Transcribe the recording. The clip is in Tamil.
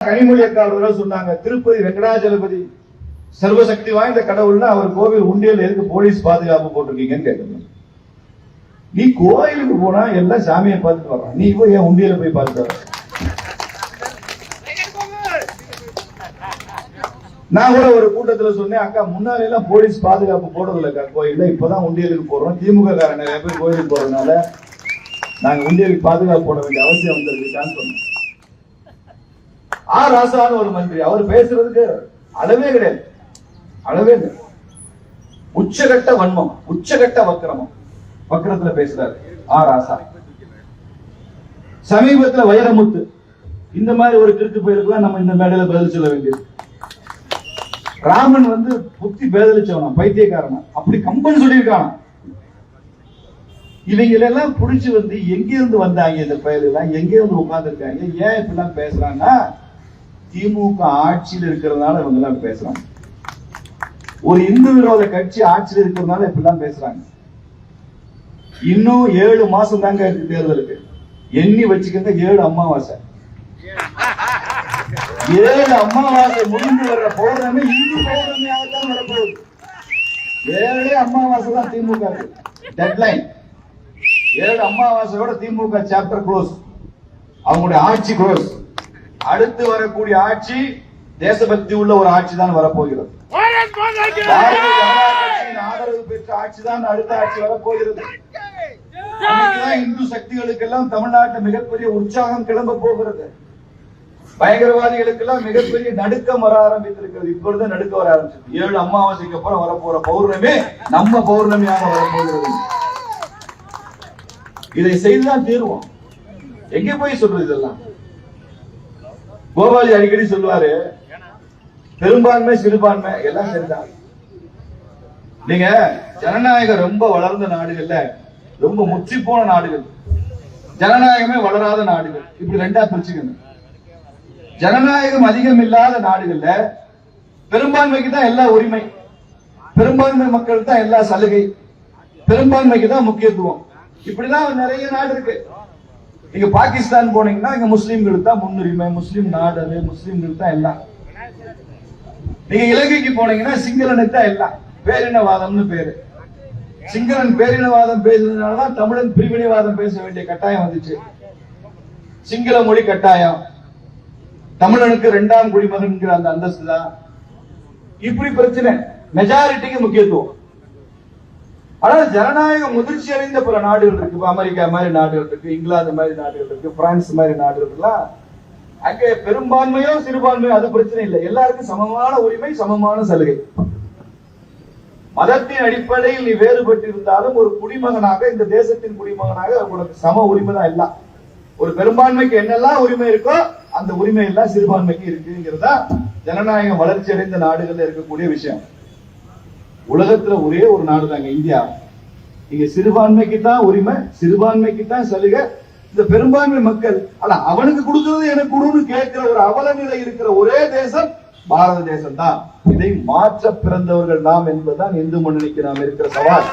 கனிமொழி அக்கா அவர்கள் சொன்னாங்க திருப்பதி வெங்கடாஜலபதி சர்வசக்தி வாய்ந்த கடவுள்னா அவர் கோவில் உண்டியல் எதுக்கு போலீஸ் பாதுகாப்பு போட்டிருக்கீங்கன்னு கேட்கணும் நீ கோயிலுக்கு போனா எல்லாம் சாமியை பார்த்துட்டு வர்றான். நீ போய் என் உண்டியல போய் பார்த்துட்டு வர நான் கூட ஒரு கூட்டத்துல சொன்னேன் அக்கா முன்னாடி எல்லாம் போலீஸ் பாதுகாப்பு போடுறதில்ல அக்கா கோயில்ல இப்பதான் உண்டியலுக்கு போடுறோம் திமுக காரன் நிறைய பேர் கோயிலுக்கு போறதுனால நாங்க உண்டியலுக்கு பாதுகாப்பு போட வேண்டிய அவசியம் வந்திருக்கான்னு சொன்னோம் ஆ ராசான்னு ஒரு மந்திரி. அவர் பேசுறதுக்கு அளவே கிடையாது. அளவே கிடையாது உச்சகட்ட வன்மம் உச்சகட்ட வக்கிரமம். வக்கிரத்துல பேசுறாரு. ஆ ராசா. சமீபத்துல வைரமுத்து. இந்த மாதிரி ஒரு கிறுக்கு போயிருக்கலாம் நம்ம இந்த மேடையில பதில் சொல்ல வேண்டியது. ராமன் வந்து புத்தி பேதலிச்சவனா பைத்தியக்காரனா அப்படி கம்பன் சொல்லியிருக்கானா இவங்களெல்லாம் பிடிச்சி வந்து எங்கேருந்து வந்தாங்க இந்த பயலெல்லாம் எங்கே இருந்து உட்காந்துருக்காங்க ஏன் இப்படிலாம் பேசுறாங்கன்னா திமுக ஆட்சியில் இருக்கிறதுனால இவங்க எல்லாம் பேசுறாங்க. ஒரு இந்து விரோத கட்சி ஆட்சியில் இருக்கிறதுனால இப்படிலாம் பேசுறாங்க. இன்னும் ஏழு மாசம் தாங்க இருக்கு தேர்தலுக்கு. எண்ணி வச்சுக்கங்க ஏழு அமாவாசை. ஏழு அமாவாசை முடிந்து வர்ற பௌர்ணமி இந்து பௌர்ணமியாக தான் வரப்போகுது. ஏழு அமாவாசை தான் திமுக டெட்லைன் ஏழு அமாவாசையோட திமுக சாப்டர் க்ளோஸ் அவங்களுடைய ஆட்சி க்ளோஸ் அடுத்து வரக்கூடிய ஆட்சி தேசபக்தி உள்ள ஒரு ஆட்சி தான் வரப்போகிறது ஆதரவு பெற்ற ஆட்சி தான் அடுத்த ஆட்சி வரப்போகிறது. இந்து சக்திகளுக்கெல்லாம் தமிழ்நாட்டில் மிகப்பெரிய உற்சாகம் கிளம்ப போகிறது. பயங்கரவாதிகளுக்கெல்லாம் மிகப்பெரிய நடுக்கம் வர ஆரம்பித்திருக்கிறது. இப்பொழுது நடுக்க வர ஆரம்பிச்சது ஏழு அமாவாசைக்கு அப்புறம் வரப்போற பௌர்ணமி நம்ம பௌர்ணமியாக வரப்போகிறது. இதை செய்துதான் தீர்வோம். எங்க போய் சொல்றது இதெல்லாம்? கோபாலி அடிக்கடி சொல்லுவாரு பெரும்பான்மை சிறுபான்மை எல்லாம் சரிதான். நீங்க ஜனநாயகம் ரொம்ப வளர்ந்த நாடுகள்ல ரொம்ப முற்றி போன நாடுகள். ஜனநாயகமே வளராத நாடுகள். இப்படி ரெண்டா பிரிச்சுக்கணும். ஜனநாயகம் அதிகம் இல்லாத நாடுகள்ல பெரும்பான்மைக்கு தான் எல்லா உரிமை. பெரும்பான்மை மக்கள் தான் எல்லா சலுகை. பெரும்பான்மைக்கு தான் முக்கியத்துவம். இப்படிதான் நிறைய நாடு இருக்கு. நீங்க பாகிஸ்தான் போனீங்கன்னா இங்க முஸ்லீம்களுக்கு தான் முன்னுரிமை முஸ்லீம் நாடு அது முஸ்லீம்களுக்கு தான் எல்லாம். நீங்க இலங்கைக்கு போனீங்கன்னா சிங்களனுக்கு தான் எல்லாம். பேரினவாதம்னு பேரு. சிங்களன் பேரினவாதம் பேசுறதுனாலதான் தமிழன் பிரிவினைவாதம் பேச வேண்டிய கட்டாயம் வந்துச்சு. சிங்கள மொழி கட்டாயம். தமிழனுக்கு இரண்டாம் குடிமகன்கிற அந்த அந்தஸ்து தான் இப்படி பிரச்சனை. மெஜாரிட்டிக்கு முக்கியத்துவம். ஆனால் ஜனநாயகம் முதிர்ச்சி அடைந்த பல நாடுகள் இருக்கு. அமெரிக்கா மாதிரி நாடுகள் இருக்கு இங்கிலாந்து மாதிரி நாடுகள் இருக்கு பிரான்ஸ் மாதிரி நாடுகள் எல்லாம் அங்கே பெரும்பான்மையோ சிறுபான்மையோ அது பிரச்சனை இல்லை. எல்லாருக்கும் சமமான உரிமை சமமான சலுகை. மதத்தின் அடிப்படையில் நீ வேறுபட்டிருந்தாலும் ஒரு குடிமகனாக இந்த தேசத்தின் குடிமகனாக உனக்கு சம உரிமை தான் எல்லாம். ஒரு பெரும்பான்மைக்கு என்னெல்லாம் உரிமை இருக்கோ அந்த உரிமை எல்லாம் சிறுபான்மைக்கு இருக்குங்கிறதா ஜனநாயகம் வளர்ச்சி அடைந்த நாடுகள்ல இருக்கக்கூடிய விஷயம். உலகத்துல ஒரே ஒரு நாடு தாங்க இந்தியா. இங்க சிறுபான்மைக்கு தான் உரிமை சிறுபான்மைக்கு தான் சலுகை. இந்த பெரும்பான்மை மக்கள் ஆனா அவனுக்கு கொடுக்கறது எனக்கு கொடுன்னு கேட்கிற ஒரு அவல நிலை இருக்கிற ஒரே தேசம் பாரத தேசம் தான் இதை மாற்ற பிறந்தவர்கள் நாம் என்பதுதான் இந்து முன்னணிக்கு நாம் இருக்கிற சவால்.